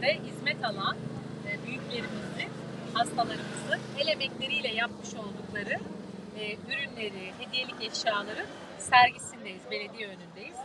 merkezimizde hizmet alan e, büyüklerimizi, hastalarımızı el emekleriyle yapmış oldukları e, ürünleri, hediyelik eşyaları sergisindeyiz, belediye önündeyiz.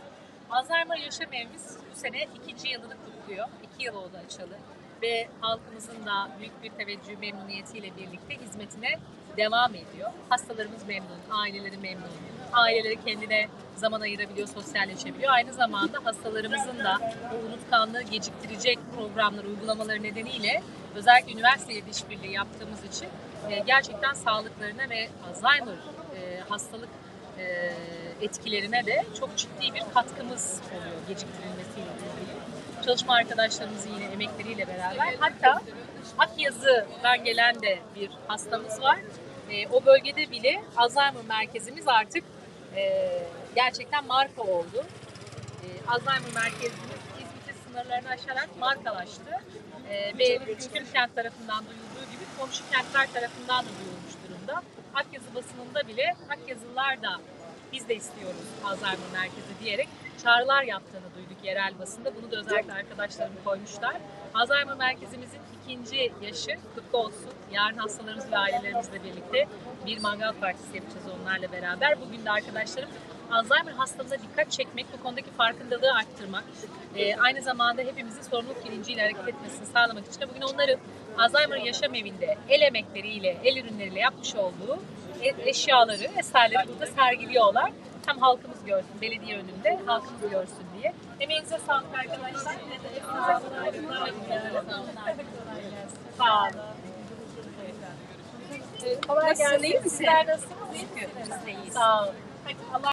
Alzheimer Yaşam Evimiz bu sene ikinci yılını kutluyor. İki yıl oldu açalı. Ve halkımızın da büyük bir teveccüh memnuniyetiyle birlikte hizmetine devam ediyor. Hastalarımız memnun, aileleri memnun. Aileleri kendine zaman ayırabiliyor, sosyalleşebiliyor. Aynı zamanda hastalarımızın da o unutkanlığı geciktirecek programlar, uygulamaları nedeniyle özellikle üniversiteyle de işbirliği yaptığımız için e, gerçekten sağlıklarına ve Alzheimer e, hastalık e, etkilerine de çok ciddi bir katkımız oluyor geciktirilmesiyle ilgili. Çalışma arkadaşlarımızın yine emekleriyle beraber hatta Akyazı'dan gelen de bir hastamız var. E, o bölgede bile Alzheimer merkezimiz artık e, gerçekten marka oldu. E, Alzheimer merkezimiz İzmit sınırlarını aşarak markalaştı. E, ve tüm kent tarafından duyulduğu gibi komşu kentler tarafından da duyulmuş durumda. Akyazı basınında bile Akyazılılar da biz de istiyoruz Alzheimer merkezi diyerek çağrılar yaptığını duyduk yerel basında. Bunu da özellikle arkadaşlarım koymuşlar. Alzheimer merkezimizin ikinci yaşı kutlu olsun. Yarın hastalarımız ve ailelerimizle birlikte bir mangal partisi yapacağız onlarla beraber. Bugün de arkadaşlarım Alzheimer hastalığına dikkat çekmek, bu konudaki farkındalığı arttırmak, e, aynı zamanda hepimizin sorumluluk bilinciyle hareket etmesini sağlamak için de bugün onların Alzheimer Yaşam Evi'nde el emekleriyle, el ürünleriyle yapmış olduğu e- eşyaları, eserleri burada sergiliyorlar. Hem halkımız görsün, belediye önünde halkımız görsün diye. Emeğinize sağlık arkadaşlar. Sağ olun. Kolay gelsin. iyi nasılsınız? İyi misiniz? Sağ olun. Hadi Allah